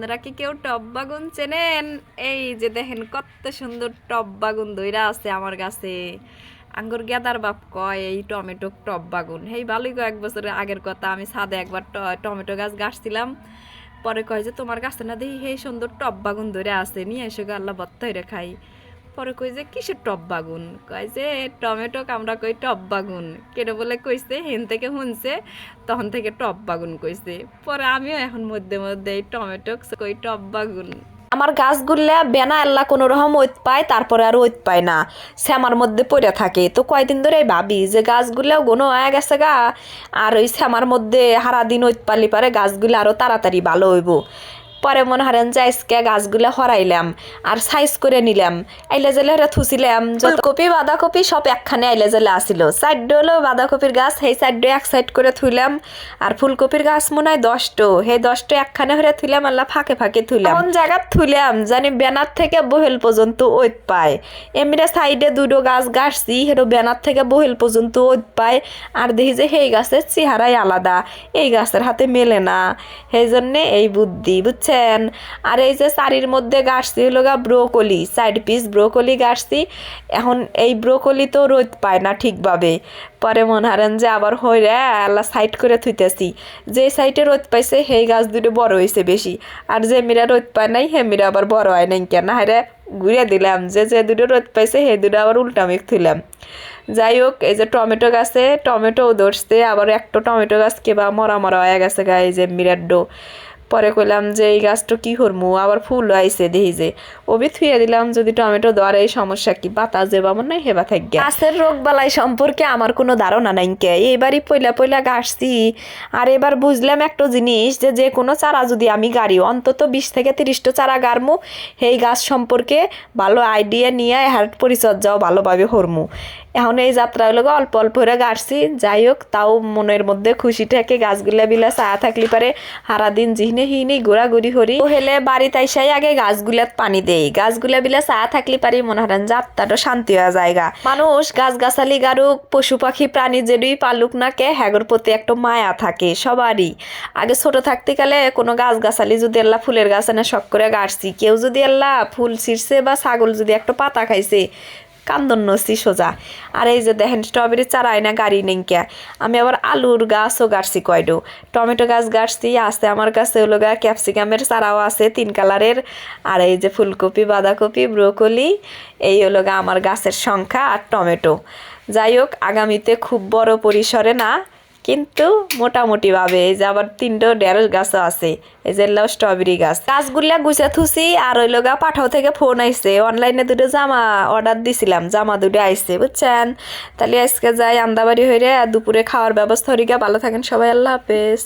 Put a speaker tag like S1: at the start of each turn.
S1: আপনারা কি কেউ টপ বাগুন চেনেন? এই যে দেখেন কত সুন্দর টপ বাগুন দইরা আছে আমার কাছে। আঙ্গুর গেদার বাপ কয়, এই টমেটো টপ বাগুন। এই ভালোই কয়েক বছরের আগের কথা, আমি ছাদে একবার টমেটো গাছ গাছছিলাম পরে কয় যে, তোমার গাছে না দেখি হে সুন্দর টপ বাগুন ধরে আছে, নিয়ে এসে আল্লাহ বত্তা হইরে খাই। পরে কই যে, কিসের টব বাগুন? কয় যে, টমেটো আমরা কই টব বাগুন। কেন বলে কইছে, হেন থেকে শুনছে তখন থেকে টব বাগুন কইছে। পরে আমিও এখন মধ্যে মধ্যে এই টমেটো কই টব বাগুন।
S2: আমার গাছগুলা বেনা আল্লাহ কোনো রকম ঐত পায়, তারপরে আর ঐত পায় না। শ্যামার মধ্যে পড়ে থাকে। তো কয়দিন ধরে ভাবি যে গাছগুলাও গুনো হয়ে গেছে গা, আর ওই শ্যামার মধ্যে হারা দিন ঐত পালি পারে গাছগুলো আরও তাড়াতাড়ি ভালো হইব। পরে মনে হারেন যে আজকে গাছগুলা হরাইলাম আর সাইজ করে নিলাম। আইলে জেলে হেরা থুছিলাম কপি বাঁধাকপি সব একখানে আইলে জেলে আসিল। সাইড হলো বাঁধাকপির গাছ, সেই সাইড এক সাইড করে থুইলাম। আর ফুলকপির গাছ মনে হয় দশটো, সেই দশটো একখানে হরে থুইলাম, আল্লাহ ফাঁকে ফাঁকে থুইলাম। কোন জায়গা থুইলাম জানি ব্যানার থেকে বহেল পর্যন্ত ওইত পায়। এমনি সাইডে দুটো গাছ গাছছি হেরো ব্যানার থেকে বহেল পর্যন্ত ওইত পায়। আর দেখি যে সেই গাছের চেহারাই আলাদা, এই গাছের হাতে মেলে না। সেই জন্যে এই বুদ্ধি বুঝছেন আর এই যে শাড়ির মধ্যে গাছছি হলো গা ব্রোকলি সাইড পিস ব্রোকলি গাছছি এখন এই ব্রোকলি তো রোদ পায় না ঠিকভাবে। পরে মনে হারেন যে আবার হইরে আল্লাহ সাইড করে থুইতেছি। যে সাইডে রোদ পাইছে, সেই গাছ দুটো বড় হয়েছে বেশি। আর যে মিরা রোদ পায় নাই হে মিরা আবার বড় হয় নাই কেন? হারে ঘুরে দিলাম। যে যে দুটো রোদ পাইছে সেই দুটো আবার উল্টা মেঘ থুইলাম। যাই হোক, এই যে টমেটো গাছে, টমেটোও ধরছে, আবার একটা টমেটো গাছ কেবা মরা মরা হয়ে গেছে গা, এই যে মিরাড্ডো পরে কইলাম যে, এই গাছটা কি করমু? আবার ফুল আইছে দেখি যে ওবি থুয়ে দিলাম, যদি টমেটো দেওয়ার এই সমস্যা কি? বাতাস যে বামন নাই, হেবা থাকবে গাছের রোগ বালাই সম্পর্কে আমার কোনো ধারণা নাই কে। এইবারই পয়লা পয়লা গাছছি। আর এবার বুঝলাম একটা জিনিস যে যে কোনো চারা যদি আমি গাড়ি, অন্তত বিশ থেকে তিরিশটা চারা গাড়মু, সেই গাছ সম্পর্কে ভালো আইডিয়া নিয়ে হার্ট পরিচর্যাও ভালোভাবে হরমু এখন এই যাত্রা হলো অল্প অল্প করে গাছছি যাই হোক, তাও মনের মধ্যে খুশি থাকে গাছগুলা বিলা চা থাকলি পারে, সারাদিন জিহনে হিনি ঘোরাঘুরি হরি ও হেলে বাড়িতে আইসাই আগে গাছগুলাত পানি দেই। গাছগুলা বিলা চা থাকলে পারি মনে হারান যাত্রাটা শান্তি হওয়া জায়গা। মানুষ গাছ গাছালি গারুক পশু পাখি, প্রাণী যেডুই পালুক না কে হ্যাগর প্রতি একটা মায়া থাকে সবারই। আগে ছোট থাকতে গেলে কোনো গাছ গাছালি যদি আল্লাহ ফুলের গাছ এনে শখ করে গাছছি কেউ যদি আল্লাহ ফুল ছিঁড়ছে বা ছাগল যদি একটা পাতা খাইছে কান্দন নসি সোজা। আর এই যে দেখেন স্ট্রবেরি চারা না গাড়ি নেংকিয়া আমি আবার আলুর গাছও গাড়ছি কয়ডো। টমেটো গাছ গাড়ছি, আছে আমার কাছে হলো গা ক্যাপসিকামের চারাও আছে, তিন কালারের। আর এই যে ফুলকপি, বাঁধাকপি, ব্রোকলি, এই হলো গা আমার গাছের সংখ্যা আর টমেটো। যাই হোক, আগামীতে খুব বড় পরিসরে না কিন্তু মোটামুটি ভাবে, এই যে আবার তিনটো ঢেঁড়স গাছও আছে, এই যে লাও স্ট্রবেরি গাছ। গাছগুলা গুছা থুসি আর ওই লগা পাঠাও থেকে ফোন আইছে। অনলাইনে দুটো জামা অর্ডার দিছিলাম, জামা দুটো আইছে, বুঝছেন? তাহলে আজকে যাই আন্দাবাড়ি হইরে, দুপুরে খাওয়ার ব্যবস্থা হরিগা ভালো থাকেন সবাই, আল্লাহ হাফেজ।